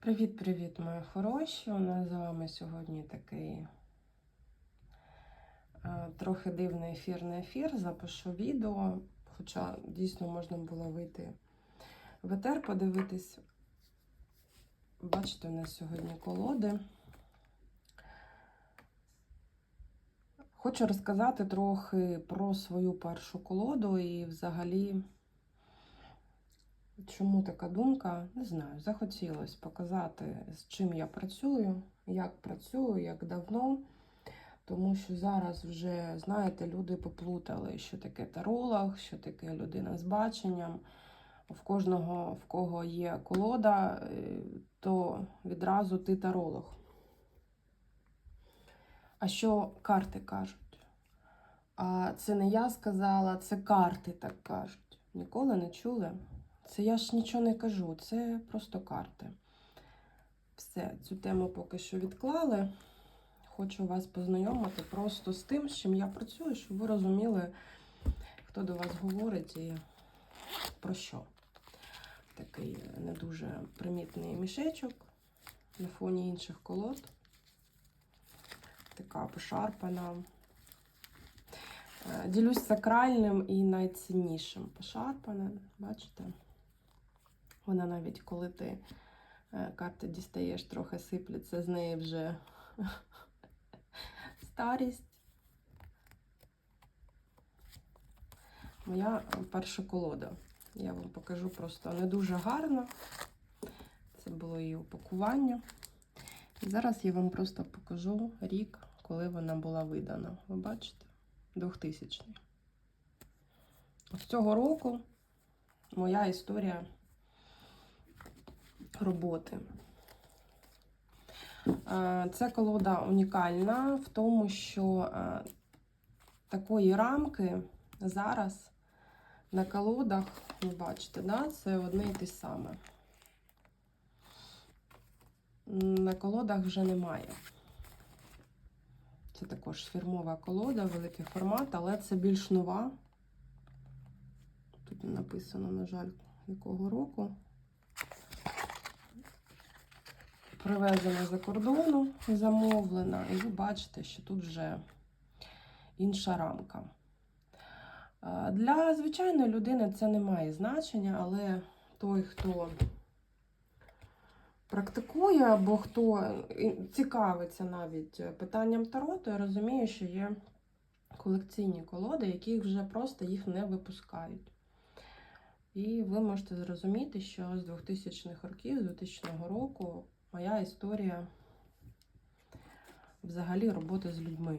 Привіт-привіт, мої хороші! У нас з вами сьогодні такий е, трохи дивний ефірний ефір. Запишу відео, хоча дійсно можна було вийти в етер, подивитись. Бачите, у нас сьогодні колоди. Хочу розказати трохи про свою першу колоду і взагалі. Чому така думка? Не знаю. Захотілося показати, з чим я працюю, як працюю, як давно. Тому що зараз вже, знаєте, люди поплутали, що таке таролог, що таке людина з баченням. В кожного, в кого є колода, е, то відразу ти таролог. А що карти кажуть? А це не я сказала, це карти так кажуть. Ніколи не чули? Це я ж нічого не кажу, це просто карти. Все, цю тему поки що відклали. Хочу вас познайомити просто з тим, з чим я працюю, щоб ви розуміли, хто до вас говорить і про що. Такий не дуже примітний мішечок на фоні інших колод. Така пошарпана. Е, Ділюсь сакральним і найціннішим. Пошарпане, бачите? Вона навіть коли ти е, карти дістаєш, трохи сипляться з неї вже старість. Моя перша колода. Я вам покажу просто не дуже гарно. Це було її упакування. І зараз я вам просто покажу рік, коли вона була видана. Ви бачите? 2000 й З цього року моя історія роботи. Е, Ця колода унікальна в тому, що е, такої рамки зараз на колодах, ви бачите, да, це одне і те саме. На колодах вже немає. Це також фірмова колода, великий формат, але це більш нова. Тут не написано, на жаль, якого року. Привезена за кордону, замовлена, і ви бачите, що тут вже інша рамка. Е, Для звичайної людини це не має значення, але той, хто практикує або хто цікавиться навіть питанням таро, то я розумію, що є колекційні колоди, які вже просто їх не випускають. І ви можете зрозуміти, що з 2000-х років, з 2000 року, моя історія взагалі роботи з людьми.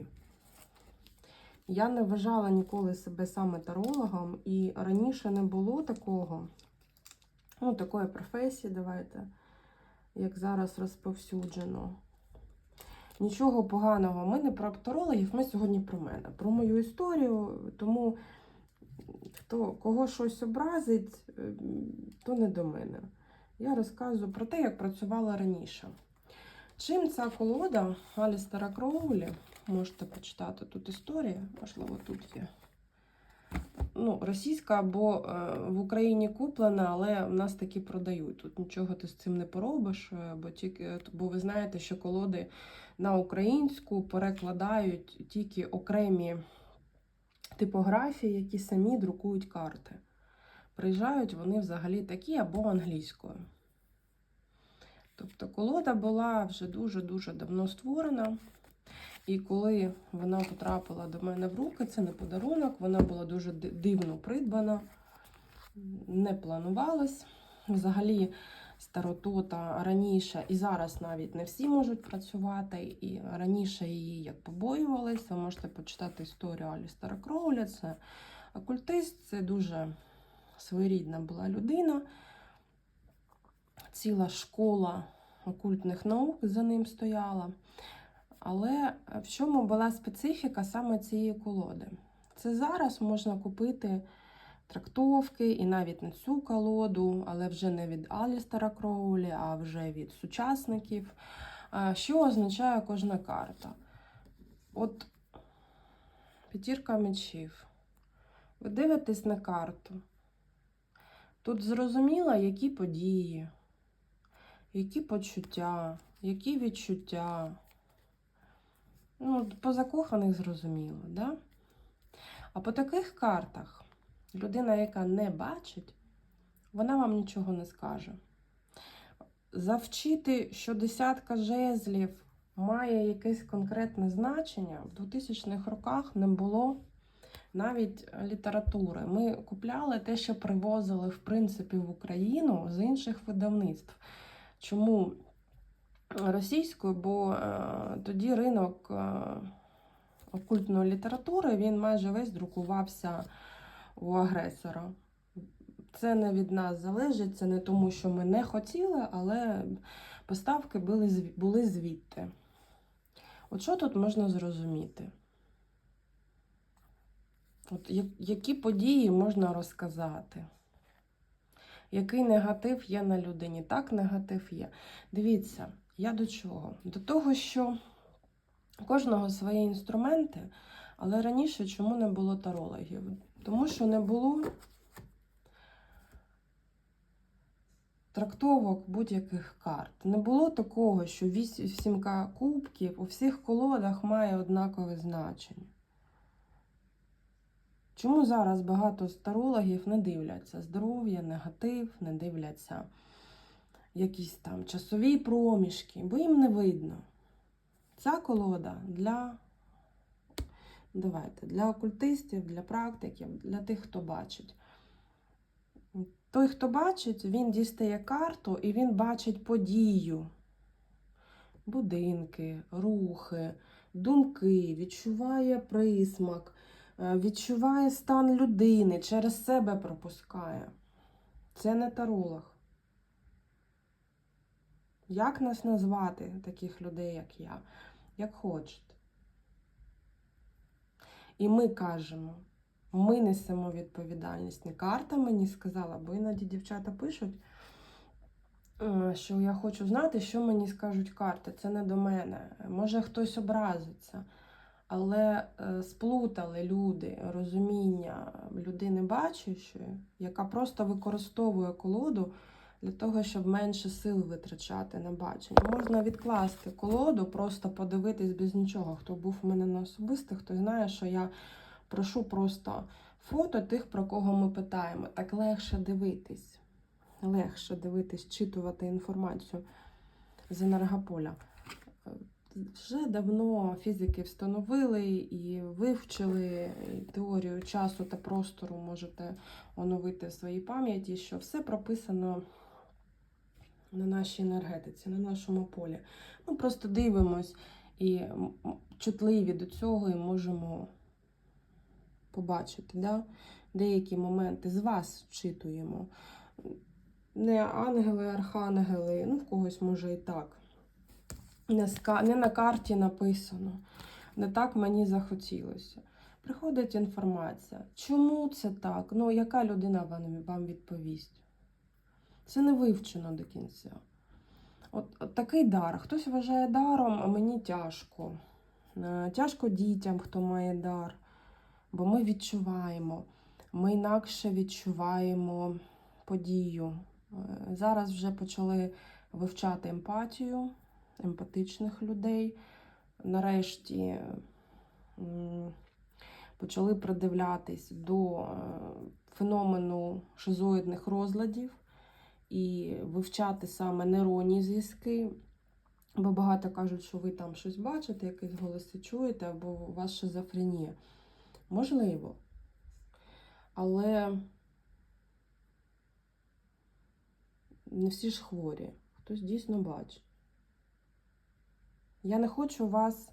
Я не вважала ніколи себе саме тарологом, і раніше не було такого, ну, такої професії, давайте, як зараз розповсюджено. Нічого поганого. Ми не про тарологів, ми сьогодні про мене, про мою історію. Тому хто кого щось образить, то не до мене. Я розказую про те, як працювала раніше. Чим ця колода Алістера Кроулі, можете почитати тут історія, можливо, тут є. Ну, Російська або е, в Україні куплена, але в нас такі продають. Тут нічого ти з цим не поробиш, е, бо тільки, бо ви знаєте, що колоди на українську перекладають тільки окремі типографії, які самі друкують карти. Приїжджають вони взагалі такі або англійською. Тобто колода була вже дуже-дуже давно створена. І коли вона потрапила до мене в руки, це не подарунок, вона була дуже дивно придбана, не планувалась. Взагалі, старотота раніше і зараз навіть не всі можуть працювати. І раніше її як побоювались. Ви можете почитати історію Алістера Кроуля. Це окультист, це дуже своєрідна була людина. Ціла школа окультних наук за ним стояла. Але в чому була специфіка саме цієї колоди? Це зараз можна купити трактовки і навіть не цю колоду, але вже не від Алістера Кроулі, а вже від сучасників. Що означає кожна карта? От п'ятірка мечів. Ви дивитесь на карту. Тут зрозуміло, які події, Які почуття, які відчуття. Ну, по закоханих зрозуміло, да? А по таких картах людина, яка не бачить, вона вам нічого не скаже. Завчити, що десятка жезлів має якесь конкретне значення, в 2000-х роках не було навіть літератури. Ми купляли те, що привозили, в принципі, в Україну з інших видавництв. Чому російською? Бо е, тоді ринок е, окультної літератури він майже весь друкувався у агресора. Це не від нас залежить, це не тому, що ми не хотіли, але поставки були, були звідти. От що тут можна зрозуміти? От які події можна розказати? Який негатив є на людині? Так, негатив є. Дивіться, я до чого? До того, що у кожного свої інструменти, але раніше чому не було тарологів? Тому що не було трактовок будь-яких карт. Не було такого, що вісь- сімка кубків у всіх колодах має однакове значення. Чому зараз багато старологів не дивляться здоров'я, негатив, не дивляться якісь там часові проміжки, бо їм не видно. Ця колода для, давайте, для окультистів, для практиків, для тих, хто бачить. Той, хто бачить, він дістає карту і він бачить подію, будинки, рухи, думки, відчуває присмак, відчуває стан людини, через себе пропускає. Це не таролог. Як нас назвати, таких людей, як я? Як хочете. І ми кажемо, ми несемо відповідальність. Не карта мені сказала, бо іноді дівчата пишуть, е, що я хочу знати, що мені скажуть карти. Це не до мене. Може хтось образиться. Але е, сплутали люди розуміння людини бачущої, яка просто використовує колоду для того, щоб менше сил витрачати на бачення. Можна відкласти колоду, просто подивитись без нічого. Хто був у мене на особистих, хто знає, що я прошу просто фото тих, про кого ми питаємо. Так легше дивитись. Легше дивитись, читувати інформацію з енергополя. Вже давно фізики встановили і вивчили і теорію часу та простору, можете оновити в своїй пам'яті, що все прописано на нашій енергетиці, на нашому полі. Ми просто дивимось і чутливі до цього і можемо побачити. Да? Деякі моменти з вас вчитуємо. Не ангели, архангели, ну в когось може і так. Не, на карті написано. Не так мені захотілося. Приходить інформація. Чому це так? Ну, яка людина вам, вам відповість? Це не вивчено до кінця. От, от такий дар. Хтось вважає даром, а мені тяжко. Е, Тяжко дітям, хто має дар. Бо ми відчуваємо, ми інакше відчуваємо подію. Е, Зараз вже почали вивчати емпатію, емпатичних людей. Нарешті почали придивлятись до е, феномену шизоїдних розладів і вивчати саме нейронні зв'язки. Бо багато кажуть, що ви там щось бачите, якісь голоси чуєте, або у вас шизофренія. Можливо. Але не всі ж хворі. Хтось дійсно бачить. Я не хочу вас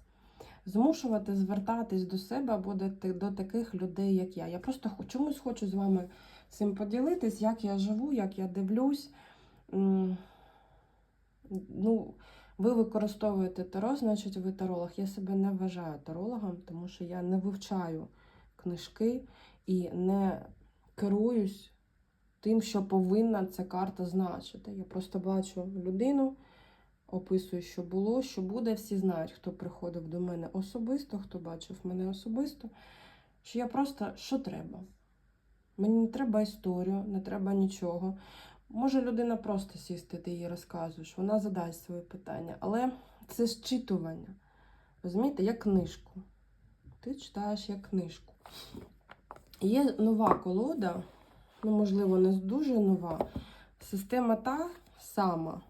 змушувати звертатись до себе або до, таких людей, як я. Я просто чомусь хочу з вами цим поділитись, як я живу, як я дивлюсь. Ну, ви використовуєте таро, значить ви таролог. Я себе не вважаю тарологом, тому що я не вивчаю книжки і не керуюсь тим, що повинна ця карта значити. Я просто бачу людину, описую, що було, що буде. Всі знають, хто приходив до мене особисто, хто бачив мене особисто. Що я просто що треба? Мені не треба історію, не треба нічого. Може людина просто сісти, ти їй розказуєш, вона задасть свої питання. Але це зчитування. Розумієте, як книжку. Ти читаєш як книжку. Є нова колода, ну, можливо, не дуже нова. Система та сама.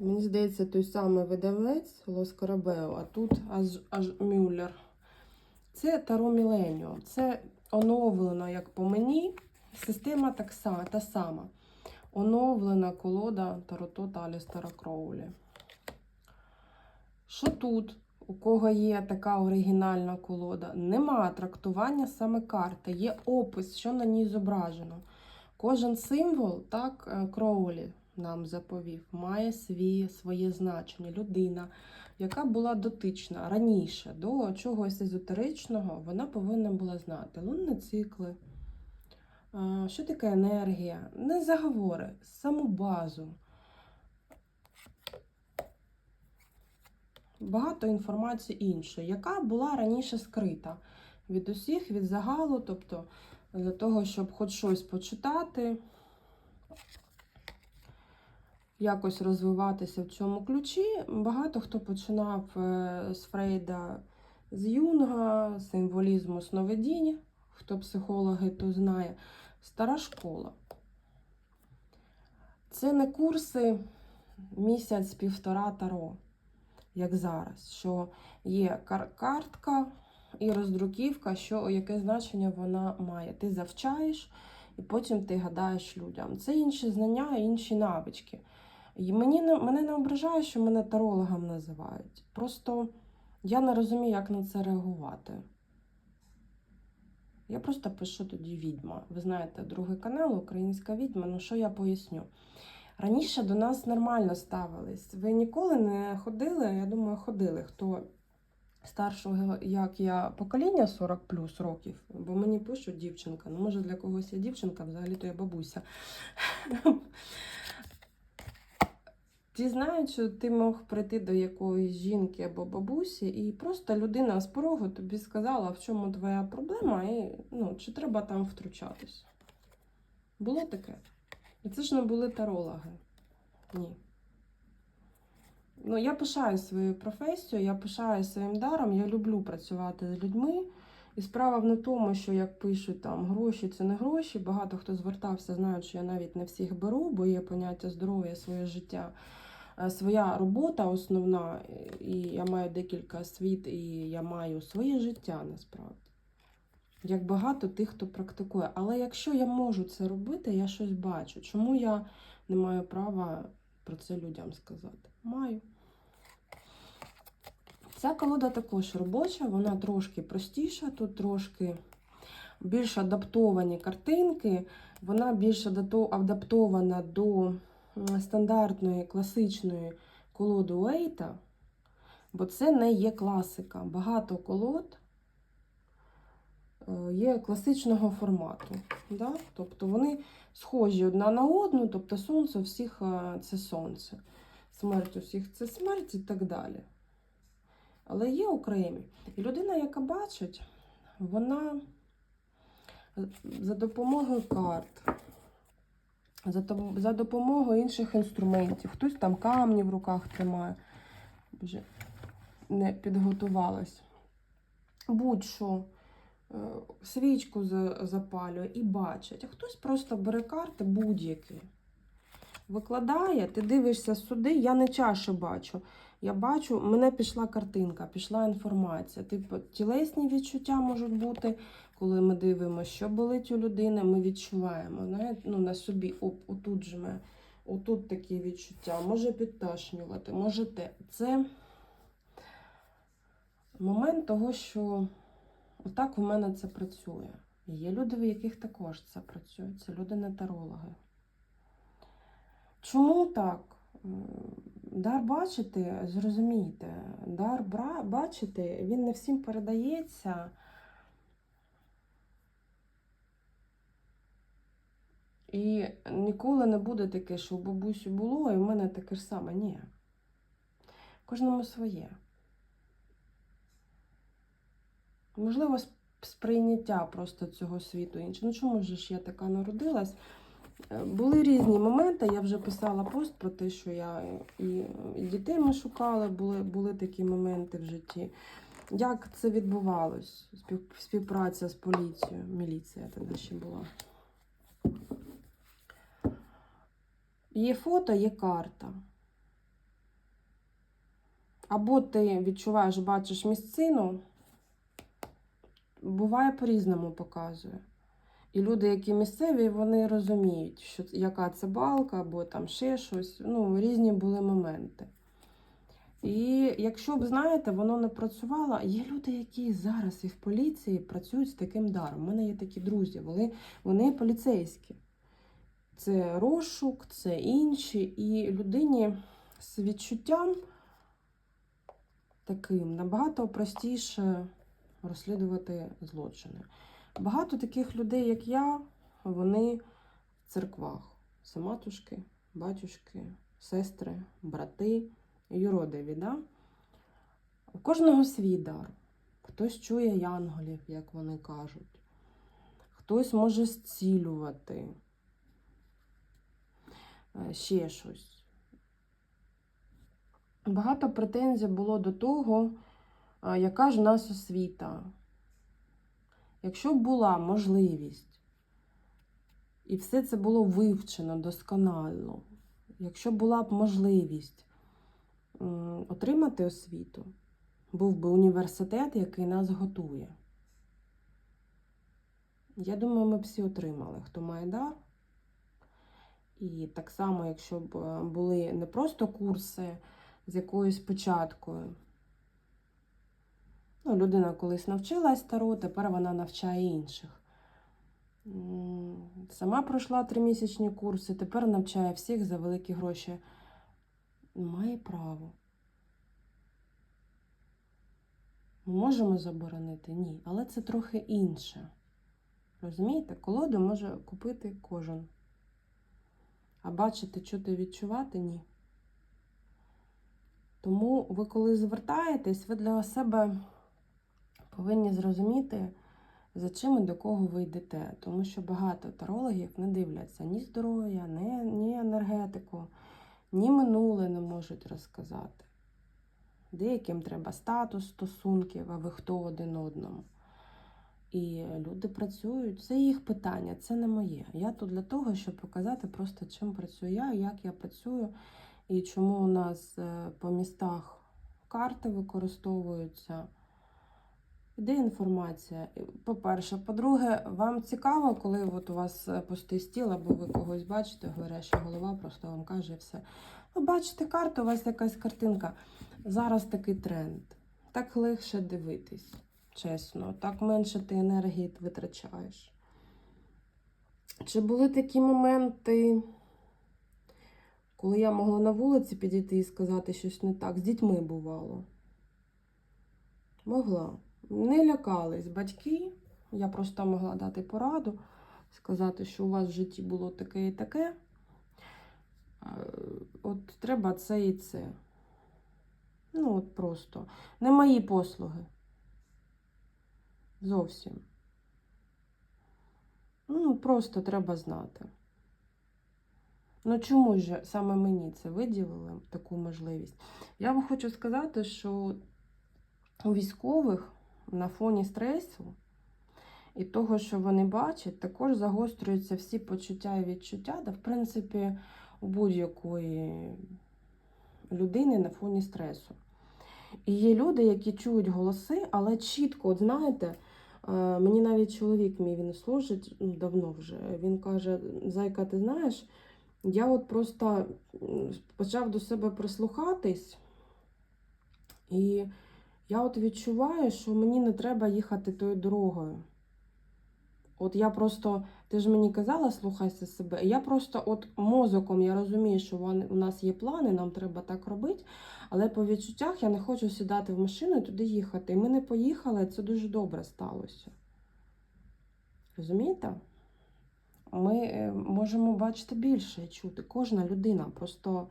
Мені здається, той самий видавець Лос Карабео, а тут аж, аж Мюллер. Це Таро Міленіум. Це оновлена, як по мені, система так сама, та сама. Оновлена колода Тарото та Алістера Кроулі. Що тут? У кого є така оригінальна колода, нема трактування саме карти, є опис, що на ній зображено. Кожен символ, так, е, Кроулі нам заповів, має свій, своє значення. Людина, яка була дотична раніше до чогось езотеричного, вона повинна була знати лунні цикли. Що таке енергія? Не заговори, саму базу. Багато інформації іншої, яка була раніше скрита від усіх, від загалу, тобто для того, щоб хоч щось почитати, якось розвиватися в цьому ключі. Багато хто починав е, з Фрейда, з Юнга, символізму сновидінь, хто психологи, то знає. Стара школа. Це не курси місяць-півтора таро, як зараз, що є кар- картка і роздруківка, що яке значення вона має. Ти завчаєш і потім ти гадаєш людям. Це інші знання, інші навички. І мені не, мене не ображає, що мене тарологом називають. Просто я не розумію, як на це реагувати. Я просто пишу тоді відьма. Ви знаєте, другий канал Українська відьма. Ну що я поясню? Раніше до нас нормально ставились. Ви ніколи не ходили, я думаю, ходили, хто старшого, як я, покоління 40 плюс років, бо мені пишуть дівчинка. Ну, може, для когось я дівчинка, взагалі-то я бабуся. Ті знають, що ти мог прийти до якоїсь жінки або бабусі, і просто людина з порогу тобі сказала, в чому твоя проблема, і ну, чи треба там втручатись. Було таке. І це ж не були тарологи. Ні. Ну, я пишаю своєю професією, я пишаю своїм даром, я люблю працювати з людьми. І справа в тому, що як пишуть там гроші це не гроші. Багато хто звертався, знають, що я навіть не всіх беру, бо є поняття здоров'я, своє життя, своя робота основна, і я маю декілька світ, і я маю своє життя насправді. Як багато тих, хто практикує. Але якщо я можу це робити, я щось бачу. Чому я не маю права про це людям сказати? Маю. Ця колода також робоча, вона трошки простіша, тут трошки більш адаптовані картинки, вона більш адаптована до стандартної класичної колоди Уейта, бо це не є класика. Багато колод е, є класичного формату. Да? Тобто вони схожі одна на одну, тобто сонце всіх е, це сонце, смерть у всіх це смерть і так далі. Але є окремі. І людина, яка бачить, вона за допомогою карт, за, допомогою інших інструментів, хтось там камні в руках тримає, вже не підготувалась. Будь-що, е, свічку запалює і бачить, а хтось просто бере карти будь-які. Викладає, ти дивишся сюди, я не чашу бачу. Я бачу, мене пішла картинка, пішла інформація. Типу, тілесні відчуття можуть бути, коли ми дивимося, що болить у людини, ми відчуваємо. Ну, на собі, оп, отут жме, отут такі відчуття, може підташнювати, може те. Це момент того, що отак у мене це працює. Є люди, в яких також це працює. Це люди не тарологи. Чому так? Дар бачити, зрозумійте, дар бачити, він не всім передається. І ніколи не буде таке, що у бабусі було, і в мене таке ж саме. Ні. Кожному своє. Можливо, сприйняття просто цього світу інше. Ну чому ж я така народилась? Е, Були різні моменти. Я вже писала пост про те, що я і, дітей ми шукали, були, були такі моменти в житті. Як це відбувалось? Спів, співпраця з поліцією, міліція тоді ще була. Є фото, є карта. Або ти відчуваєш, бачиш місцину, буває по-різному показує. І люди, які місцеві, вони розуміють, що яка це балка, або там ще щось. Ну, різні були моменти. І якщо б знаєте, воно не працювало. Є люди, які зараз і в поліції працюють з таким даром. У мене є такі друзі, вони, вони поліцейські. Це розшук, це інші. І людині з відчуттям таким набагато простіше розслідувати злочини. Багато таких людей, як я, вони в церквах. Це матушки, батюшки, сестри, брати, юродиві. Да? У кожного свій дар. Хтось чує янголів, як вони кажуть. Хтось може зцілювати. Е, Ще щось. Багато претензій було до того, яка ж в нас освіта. Якщо б була можливість, і все це було вивчено досконально, якщо була б можливість отримати освіту, був би університет, який нас готує. Я думаю, ми б всі отримали, хто має дар. І так само, якщо б е, були не просто курси з якоюсь початкою. Ну, людина колись навчилась таро, тепер вона навчає інших. Сама пройшла тримісячні курси, тепер навчає всіх за великі гроші. Має право. Ми можемо заборонити? Ні. Але це трохи інше. Розумієте, колоду може купити кожен. А бачити, чути, відчувати ні. Тому ви, коли звертаєтесь, ви для себе повинні зрозуміти, за чим і до кого ви йдете. Тому що багато тарологів не дивляться ні здоров'я, ні, енергетику, ні минуле не можуть розказати. Деяким треба статус стосунків, а ви хто один одному. І люди працюють, це їх питання, це не моє. Я тут для того, щоб показати просто, чим працюю я, як я працюю, і чому у нас е, по містах карти використовуються. Де інформація? По-перше, по-друге, вам цікаво, коли от у вас е, пустий стіл, або ви когось бачите, говоряща голова просто вам каже все. Ви бачите карту, у вас якась картинка. Зараз такий тренд. Так легше дивитись, чесно, так менше ти енергії витрачаєш. Чи були такі моменти, коли я могла на вулиці підійти і сказати щось не так? З дітьми бувало. Могла. Не лякались батьки. Я просто могла дати пораду, сказати, що у вас в житті було таке і таке. Е, От треба це і це. Ну, от просто. Не мої послуги. Зовсім. Ну, просто треба знати. Ну, чому ж саме мені це виділили таку можливість? Я вам хочу сказати, що у військових на фоні стресу і того, що вони бачать, також загострюються всі почуття і відчуття, та в принципі у будь-якої людини на фоні стресу. І є люди, які чують голоси, але чітко, от знаєте, е, мені навіть чоловік мій він служить ну, давно вже. Він каже: Зайка, ти знаєш, я от просто почав до себе прислухатись, і я от відчуваю, що мені не треба їхати тою дорогою. От я просто, ти ж мені казала, слухайся себе. Я просто от мозоком я розумію, що у нас є плани, нам треба так робити, але по відчуттях я не хочу сідати в машину і туди їхати. І ми не поїхали, це дуже добре сталося. Розумієте? Ми е, можемо бачити більше і чути. Кожна людина, просто,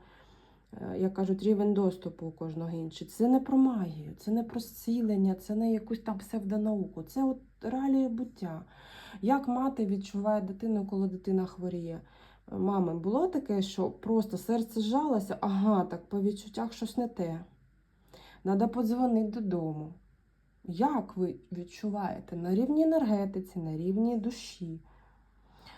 як кажуть, рівень доступу у кожного інший. Це не про магію, це не про зцілення, це не якусь там псевдонауку, це от реалії буття. Як мати відчуває дитину, коли дитина хворіє? Мами, було таке, що просто серце зжалося, ага, так по відчуттях щось не те. Треба подзвонити додому. Як ви відчуваєте? На рівні енергетиці, на рівні душі.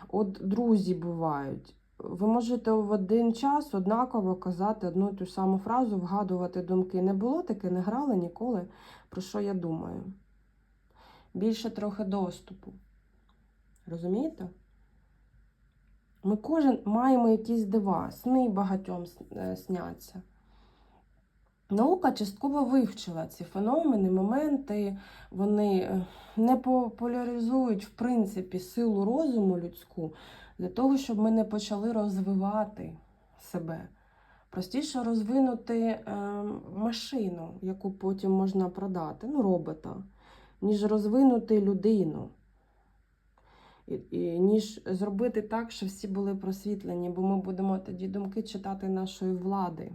От друзі бувають. Ви можете в один час однаково казати одну і ту саму фразу, вгадувати думки. Не було таке, не грали ніколи, про що я думаю. Більше трохи доступу. Розумієте? Ми кожен маємо якісь дива, сни багатьом е, сняться. Наука частково вивчила ці феномени, моменти, вони е, не популяризують, в принципі, силу розуму людську для того, щоб ми не почали розвивати себе. Простіше розвинути е, машину, яку потім можна продати, ну, робота, ніж розвинути людину. І, і, ніж зробити так, щоб всі були просвітлені, бо ми будемо тоді думки читати нашої влади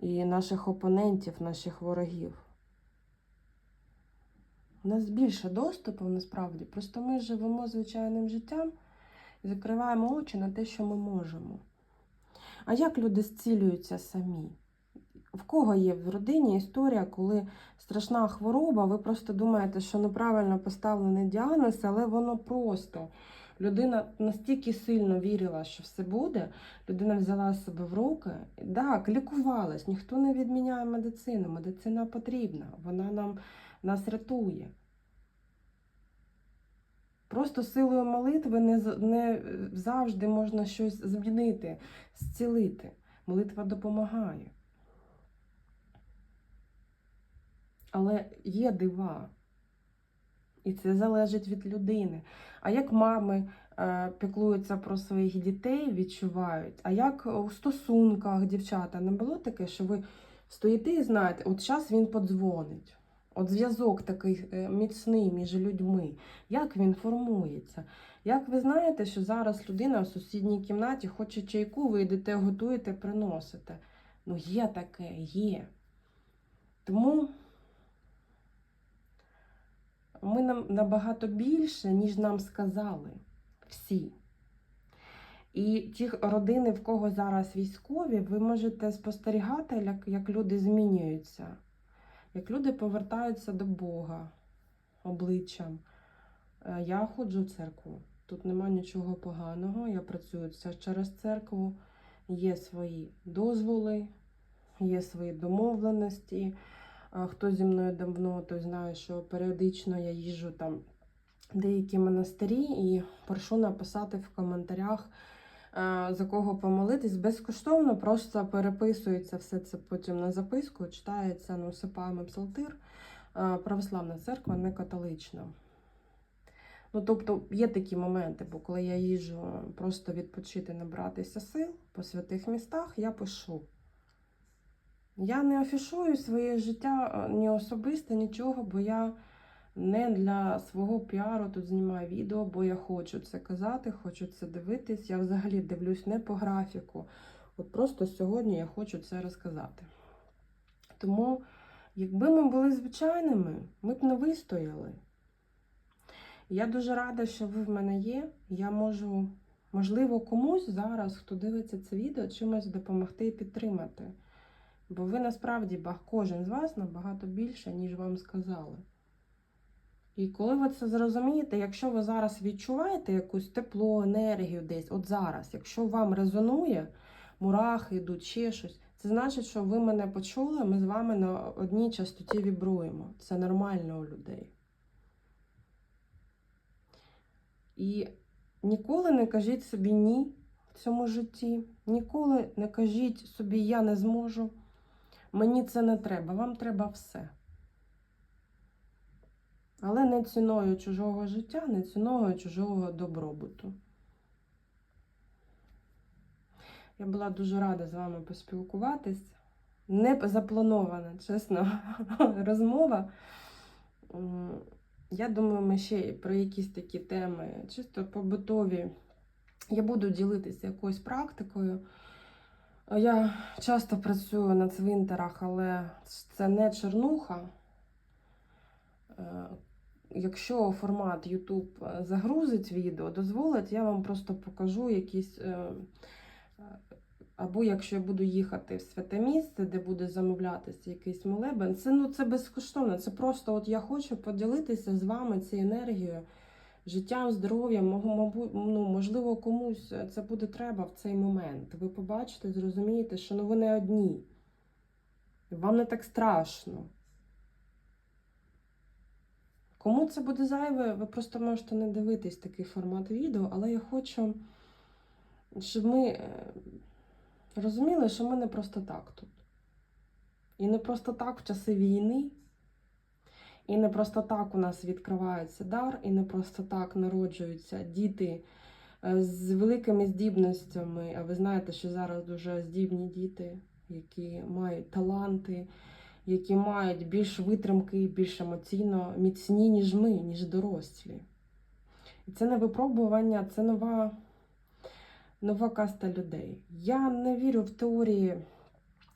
і наших опонентів, наших ворогів. У нас більше доступу насправді, просто ми живемо звичайним життям закриваємо очі на те, що ми можемо. А як люди зцілюються самі? В кого є в родині історія, коли страшна хвороба, ви просто думаєте, що неправильно поставлений діагноз, але воно просто. Людина настільки сильно вірила, що все буде, людина взяла себе в руки. Так, лікувалась, ніхто не відміняє медицину. Медицина потрібна, вона нам нас рятує. Просто силою молитви не, не завжди можна щось змінити, зцілити. Молитва допомагає. Але є дива. І це залежить від людини. А як мами е, піклуються про своїх дітей, відчувають, а як у стосунках дівчата не було таке, що ви стоїте і знаєте, от зараз він подзвонить. От зв'язок такий е, міцний між людьми, як він формується? Як ви знаєте, що зараз людина в сусідній кімнаті хоче чайку, ви йдете, готуєте, приносите? Ну, є таке, є. Тому ми нам набагато більше, ніж нам сказали всі. І ті родини, в кого зараз військові, ви можете спостерігати, як, як люди змінюються, як люди повертаються до Бога обличчям. Е, Я ходжу в церкву. Тут нема нічого поганого. Я працюю через церкву. Є свої дозволи, є свої домовленості. Хто зі мною давно, той знає, що періодично я їжджу там деякі монастирі і прошу написати в коментарях, е, за кого помолитись. Безкоштовно просто переписується все це потім на записку, читається, ну, сипаємо псалтир. Е, Православна церква, не католична. Ну, тобто є такі моменти, бо коли я їжджу просто відпочити, набратися сил по святих містах, я пишу. Я не афішую своє життя е, ні особисте, нічого, бо я не для свого піару тут знімаю відео, бо я хочу це казати, хочу це дивитись. Я взагалі дивлюсь не по графіку. От просто сьогодні я хочу це розказати. Тому, якби ми були звичайними, ми б не вистояли. Я дуже рада, що ви в мене є. Я можу, можливо, комусь зараз, хто дивиться це відео, чимось допомогти і підтримати. Бо ви насправді кожен з вас набагато більше, ніж вам сказали. І коли ви це зрозумієте, якщо ви зараз відчуваєте якусь тепло, енергію десь, от зараз, якщо вам резонує, мурахи йдуть, ще щось, це значить, що ви мене почули, ми з вами на одній частоті вібруємо. Це нормально у людей. І ніколи не кажіть собі ні в цьому житті. Ніколи не кажіть собі я не зможу. Мені це не треба, вам треба все. Але не ціною чужого життя, не ціною чужого добробуту. Я була дуже рада з вами поспілкуватись. Не запланована, чесно, розмова. Я думаю, ми ще про якісь такі теми, чисто побутові. Я буду ділитися якоюсь практикою. Я часто працюю на цвинтарах, але це не чернуха. Якщо формат YouTube е, загрузить відео, дозволить, я вам просто покажу якісь. е, е, Або якщо я буду їхати в святе місце, де буде замовлятися якийсь молебен, це ну це безкоштовно. Це просто от я хочу поділитися з вами цією енергією, життям, здоров'ям, ну, можливо, комусь це буде треба в цей момент. Ви побачите, зрозумієте, що ну ви не одні. Вам не так страшно. Кому це буде зайве, ви просто можете не дивитись такий формат відео, але я хочу, щоб ми е, розуміли, що ми не просто так тут. І не просто так в часи війни, і не просто так у нас відкривається дар, і не просто так народжуються діти е, з великими здібностями. А ви знаєте, що зараз дуже здібні діти, які мають таланти, які мають більш витримки, більш емоційно міцні, ніж ми, ніж дорослі. І це не випробування, це нова, нова каста людей. Я не вірю в теорії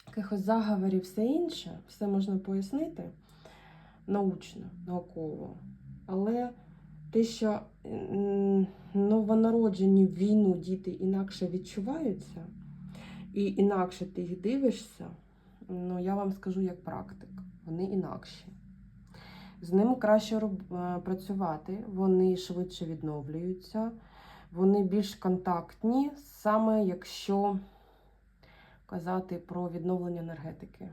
якихось заговорів, все інше, все можна пояснити научно, науково. Але те, що новонароджені війну діти інакше відчуваються, і інакше ти їх дивишся, ну я вам скажу як практик, вони інакші. З ними краще е, працювати, вони швидше відновлюються, вони більш контактні, саме якщо казати про відновлення енергетики.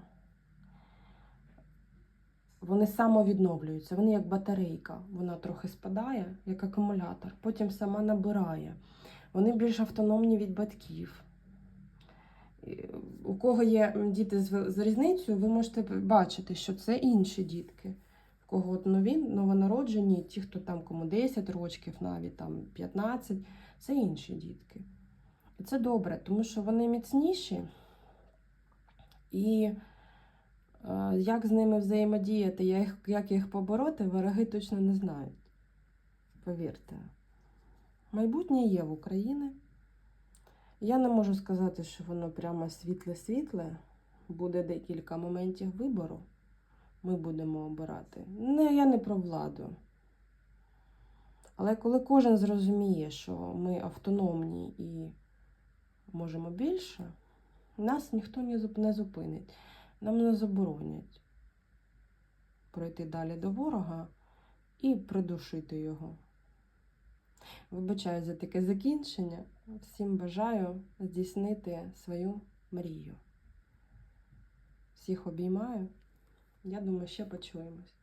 Вони самовідновлюються, вони як батарейка. Вона трохи спадає, як акумулятор, потім сама набирає. Вони більш автономні від батьків. У кого є діти з, різницею, ви можете бачити, що це інші дітки. В кого нові, новонароджені, ті, хто там кому 10 років, навіть там 15, це інші дітки. І це добре, тому що вони міцніші. І е, як з ними взаємодіяти, як їх побороти, вороги точно не знають. Повірте. Майбутнє є в Україні. Я не можу сказати, що воно прямо світле-світле. Буде декілька моментів вибору. Ми будемо обирати. Не, я не про владу. Але коли кожен зрозуміє, що ми автономні і можемо більше, нас ніхто не зупинить. Нам не заборонять пройти далі до ворога і придушити його. Вибачаю за таке закінчення. Всім бажаю здійснити свою мрію. Всіх обіймаю. Я думаю, ще почуємось.